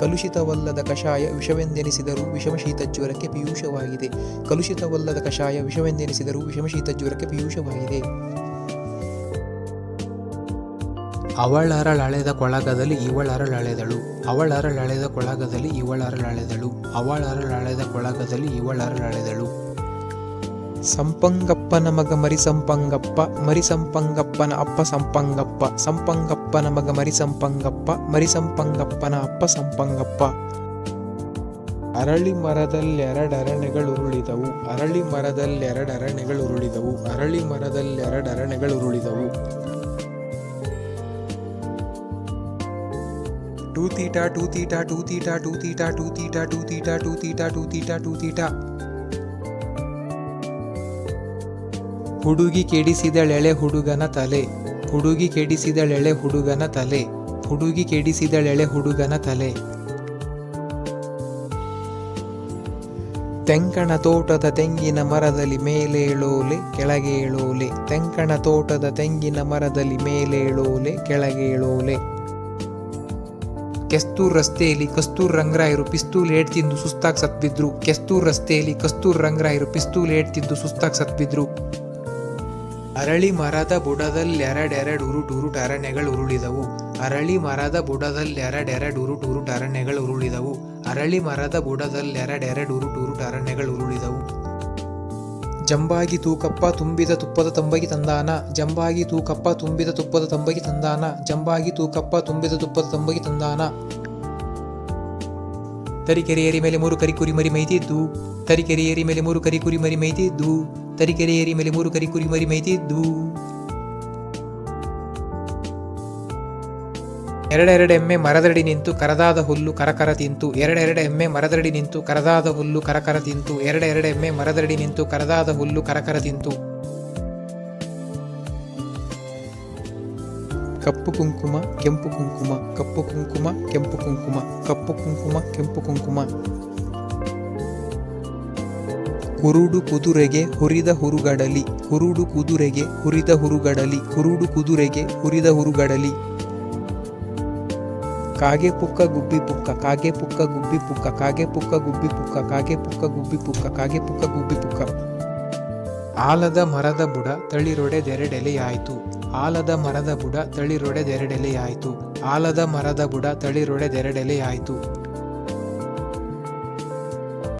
ಕಲುಷಿತವಲ್ಲದ ಕಷಾಯ ವಿಷವೆಂದೆನಿಸಿದರೂ ವಿಷಮಶೀತ ಜ್ವರಕ್ಕೆ ಪಿಯೂಷವಾಗಿದೆ. ಕಲುಷಿತವಲ್ಲದ ಕಷಾಯ ವಿಷವೆಂದೆನಿಸಿದರೂ ವಿಷಮಶೀತ ಜ್ವರಕ್ಕೆ ಪಿಯೂಷವಾಗಿದೆ. ಅವಳರಳಳೆದ ಕೊಳಗದಲ್ಲಿ ಇವಳರಳಳೆದಳು. ಅವಳರಳಳೆದ ಕೊಳಗದಲ್ಲಿ ಇವಳರಳಳೆದಳು. ಅವಳರಳಳೆದ ಕೊಳಗದಲ್ಲಿ ಇವಳರಳಳೆದಳು. ಸಂಪಂಗಪ್ಪನ ಮಗ ಮರಿ ಸಂಪಂಗಪ್ಪ, ಮರಿ ಸಂಪಂಗಪ್ಪನ ಅಪ್ಪ ಸಂಪಂಗಪ್ಪ, ಸಂಪಂಗಪ್ಪನ ಮಗ ಮರಿ ಸಂಪಂಗಪ್ಪ, ಮರಿ ಸಂಪಂಗಪ್ಪನ ಅಪ್ಪ ಸಂಪಂಗಪ್ಪ. ಅರಳಿ ಮರದಲ್ಲೆರಡರಣೆಗಳುರುಳಿದವು ಅರಳಿ ಮರದಲ್ಲೆರಡರಣೆಗಳುರುಳಿದವು ಅರಳಿ ಮರದಲ್ಲೆರಡರಣೆಗಳುರುಳಿದವು two theta two theta two theta two theta two theta two theta two theta two theta two theta. ಹುಡುಗಿ ಕೆಡಿಸಿದ ಎಳೆ ಹುಡುಗನ ತಲೆ. ಹುಡುಗಿ ಕೆಡಿಸಿದ ಎಳೆ ಹುಡುಗನ ತಲೆ. ಹುಡುಗಿ ಕೆಡಿಸಿದ ಎಳೆ ಹುಡುಗನ ತಲೆ. ತೆಂಕಣ ತೋಟದ ತೆಂಗಿನ ಮರದಲ್ಲಿ ಮೇಲೇಳೋಲೆ ಕೆಳಗೇಳೋಲೆ ತೆಂಕಣ ತೋಟದ ತೆಂಗಿನ ಮರದಲ್ಲಿ ಮೇಲೇಳೋಲೆ ಕೆಳಗೇಳೋಲೆ ಕೆಸ್ತೂರ್ ರಸ್ತೆಯಲ್ಲಿ ಕಸ್ತೂರ್ ರಂಗರಾಯರು ಪಿಸ್ತೂಲ್ ಏಟ್ ತಿಂದು ಸುಸ್ತಾಗಿ ಸತ್ಬಿದ್ರು. ಕೆಸ್ತೂರ್ ರಸ್ತೆಯಲ್ಲಿ ಕಸ್ತೂರ್ ರಂಗರಾಯರು ಪಿಸ್ತೂಲ್ ಏಟ್ ತಿಂದು ಸುಸ್ತಾಗಿ ಸತ್ಬಿದ್ರು. ಅರಳಿ ಮರದ ಬುಡದಲ್ಲೆರಡೆರಡು ಉರುಟು ಅರಣ್ಯಗಳು ಉರುಳಿದವು. ಅರಳಿ ಮರದ ಬುಡದಲ್ಲೆರಡೆರಡು ಉರುಟು ಅರಣ್ಯಗಳು ಉರುಳಿದವು. ಅರಳಿ ಮರದ ಬುಡದಲ್ಲೆರಡೆರಡು ಉರುಟು ಅರಣ್ಯಗಳು ಉರುಳಿದವು. ಜಂಬಾಗಿ ತೂಕಪ್ಪ ತುಂಬಿದ ತುಪ್ಪದ ತಂಬಗಿ ತಂದಾನ. ಜಂಬಾಗಿ ತೂಕಪ್ಪ ತುಂಬಿದ ತುಪ್ಪದ ತಂಬಗಿ ತಂದಾನ. ಜಂಬಾಗಿ ತೂಕಪ್ಪ ತುಂಬಿದ ತುಪ್ಪದ ತಂಬಗಿ ತಂದಾನ. ತರಿಕೆರೆಯರಿ ಮೇಲೆ ಮೂರು ಕರಿ ಕುರಿ ಮರಿ ಮೈತಿದ್ದು ತರಿಕೆರೆಯರಿ ಮೇಲೆ ಮೂರು ಕರಿ ಕುರಿ ಮರಿ ಮೈತಿದ್ದು ತರಿಕೆರೆಯರಿ ಮೇಲೆ ಮೂರು ಕರಿ ಕುರಿ ಮರಿ ಮೈತಿದ್ದು ಎರಡೆರಡು ಎಮ್ಮೆ ಮರದಡಿ ನಿಂತು ಕರದಾದ ಹುಲ್ಲು ಕರಕರ ತಿಂತು. ಎರಡೆರಡು ಎಮ್ಮೆ ಮರದಡಿ ನಿಂತು ಕರದಾದ ಹುಲ್ಲು ಕರಕರ ತಿಂತು. ಎರಡೆರಡು ಎಮ್ಮೆ ಮರದಡಿ ನಿಂತು ಕರದಾದ ಹುಲ್ಲು ಕರಕರ ತಿಂತು. ಕಪ್ಪು ಕುಂಕುಮ, ಕೆಂಪು ಕುಂಕುಮ, ಕಪ್ಪು ಕುಂಕುಮ, ಕೆಂಪು ಕುಂಕುಮ, ಕಪ್ಪು ಕುಂಕುಮ, ಕೆಂಪು ಕುಂಕುಮ. ಕುರುಡು ಕುದುರೆಗೆ ಹುರಿದ ಹುರುಗಡಲಿ, ಕುರುಡು ಕುದುರೆಗೆ ಹುರಿದ ಹುರುಗಡಲಿ, ಕುರುಡು ಕುದುರೆಗೆ ಹುರಿದ ಹುರುಗಡಲಿ. ಕಾಗೆ ಪುಕ್ಕ ಗುಬ್ಬಿ ಪುಕ್ಕ, ಕಾಗೆ ಪುಕ್ಕ ಗುಬ್ಬಿ ಪುಕ್ಕ, ಕಾಗೆ ಪುಕ್ಕ ಗುಬ್ಬಿ ಪುಕ್ಕ, ಕಾಗೆ ಪುಕ್ಕ ಗುಬ್ಬಿ ಪುಕ್ಕ, ಕಾಗೆ ಪುಕ್ಕ ಗುಬ್ಬಿ ಪುಕ್ಕ. ಆಲದ ಮರದ ಬುಡ ತಳಿರೊಡೆದೆರಡೆಲೆಯಾಯಿತು ಆಲದ ಮರದ ಬುಡ ತಳಿರೊಡೆದೆರಡೆಲೆಯಾಯಿತು ಆಲದ ಮರದ ಬುಡ ತಳಿರೊಡೆದೆರಡೆಲೆಯಾಯಿತು